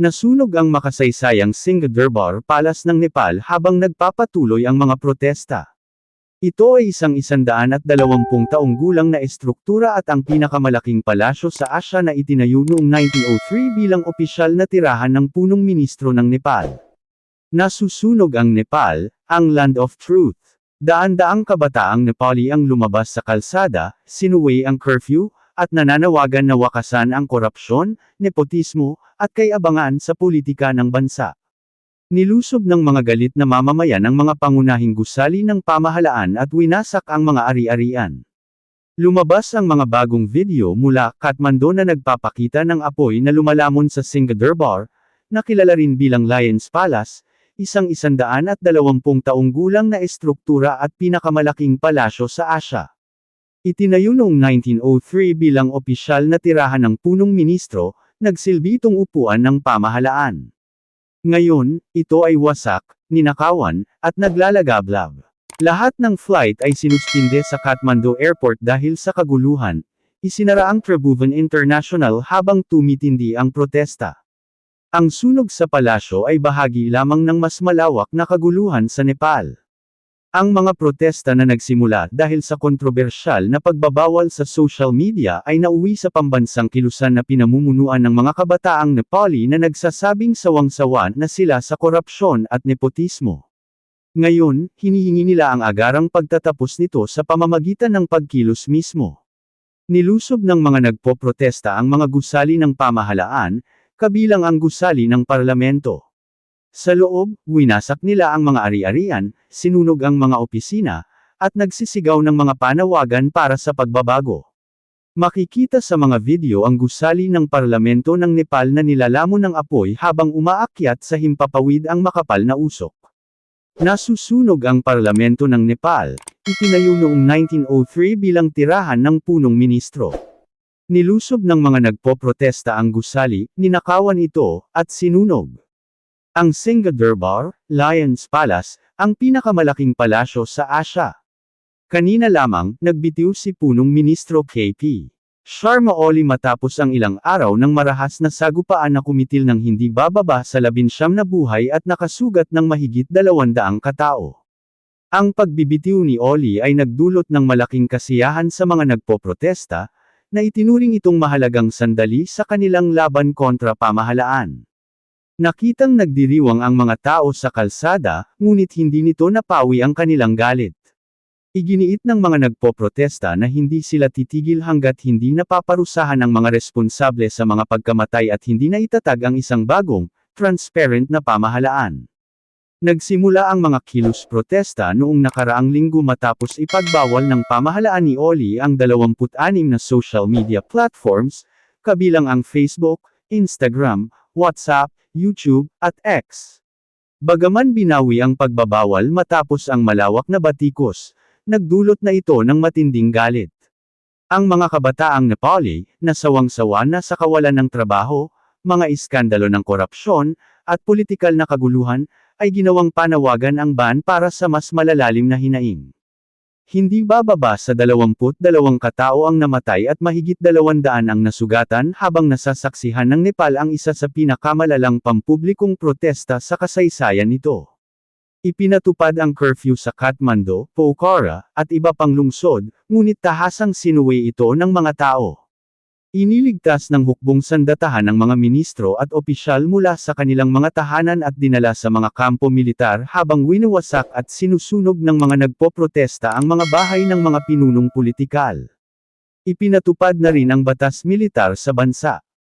Nasunog ang makasaysayang Singh-Durbar Palace ng Nepal habang nagpapatuloy ang mga protesta. Ito ay isang isandaan at dalawampung taong gulang na estruktura at ang pinakamalaking palasyo sa Asya na itinayo noong 1903 bilang opisyal na tirahan ng punong ministro ng Nepal. Nasusunog ang Nepal, ang Land of Truth. Daan-daang kabataang Nepali ang lumabas sa kalsada, sinuway ang curfew, at nananawagan na wakasan ang korupsyon, nepotismo, at kayabangan sa politika ng bansa. Nilusob ng mga galit na mamamayan ang mga pangunahing gusali ng pamahalaan at winasak ang mga ari-arian. Lumabas ang mga bagong video mula Kathmandu na nagpapakita ng apoy na lumalamon sa Singh-Durbar, na kilala rin bilang Lions Palace, isang isandaan at dalawampung taong gulang na estruktura at pinakamalaking palasyo sa Asya. Itinayo noong 1903 bilang opisyal na tirahan ng punong ministro, nagsilbi itong upuan ng pamahalaan. Ngayon, ito ay wasak, ninakawan, at naglalagablab. Lahat ng flight ay sinuspinde sa Kathmandu Airport dahil sa kaguluhan, isinara ang Tribhuvan International habang tumitindi ang protesta. Ang sunog sa palasyo ay bahagi lamang ng mas malawak na kaguluhan sa Nepal. Ang mga protesta na nagsimula dahil sa kontrobersyal na pagbabawal sa social media ay nauwi sa pambansang kilusan na pinamumunuan ng mga kabataang Nepali na nagsasabing sawang-sawa na sila sa korupsyon at nepotismo. Ngayon, hinihingi nila ang agarang pagtatapos nito sa pamamagitan ng pagkilos mismo. Nilusob ng mga nagpoprotesta ang mga gusali ng pamahalaan, kabilang ang gusali ng parlamento. Sa loob, winasak nila ang mga ari-arian, sinunog ang mga opisina, at nagsisigaw ng mga panawagan para sa pagbabago. Makikita sa mga video ang gusali ng parlamento ng Nepal na nilalamon ng apoy habang umaakyat sa himpapawid ang makapal na usok. Nasusunog ang parlamento ng Nepal, itinayo noong 1903 bilang tirahan ng punong ministro. Nilusob ng mga nagpoprotesta ang gusali, ninakawan ito, at sinunog. Ang Singh-Durbar, Lions Palace, ang pinakamalaking palasyo sa Asya. Kanina lamang, nagbitiw si punong ministro KP. Sharma Oli matapos ang ilang araw ng marahas na sagupaan na kumitil ng hindi bababa sa labinsyam na buhay at nakasugat ng mahigit dalawandaang katao. Ang pagbibitiw ni Oli ay nagdulot ng malaking kasiyahan sa mga nagpoprotesta, na itinuring itong mahalagang sandali sa kanilang laban kontra pamahalaan. Nakitang nagdiriwang ang mga tao sa kalsada, ngunit hindi nito napawi ang kanilang galit. Iginiit ng mga nagpoprotesta na hindi sila titigil hanggat hindi napaparusahan ang mga responsable sa mga pagkamatay at hindi na itatag ang isang bagong, transparent na pamahalaan. Nagsimula ang mga kilos protesta noong nakaraang linggo matapos ipagbawal ng pamahalaan ni Oli ang 26 na social media platforms, kabilang ang Facebook, Instagram, WhatsApp, YouTube, at X. Bagaman binawi ang pagbabawal matapos ang malawak na batikos, nagdulot na ito ng matinding galit. Ang mga kabataang Nepali, nasawang-sawa na sa kawalan ng trabaho, mga iskandalo ng korupsyon, at politikal na kaguluhan, ay ginawang panawagan ang ban para sa mas malalalim na hinaing. Hindi bababa sa 22 katao ang namatay at mahigit 200 ang nasugatan habang nasasaksihan ng Nepal ang isa sa pinakamalalang pampublikong protesta sa kasaysayan nito. Ipinatupad ang curfew sa Kathmandu, Pokhara, at iba pang lungsod, ngunit tahasang sinuwi ito ng mga tao. Iniligtas ng hukbong sandatahan ng mga ministro at opisyal mula sa kanilang mga tahanan at dinala sa mga kampo militar habang winawasak at sinusunog ng mga nagpoprotesta ang mga bahay ng mga pinunong politikal. Ipinatupad na rin ang batas militar sa bansa.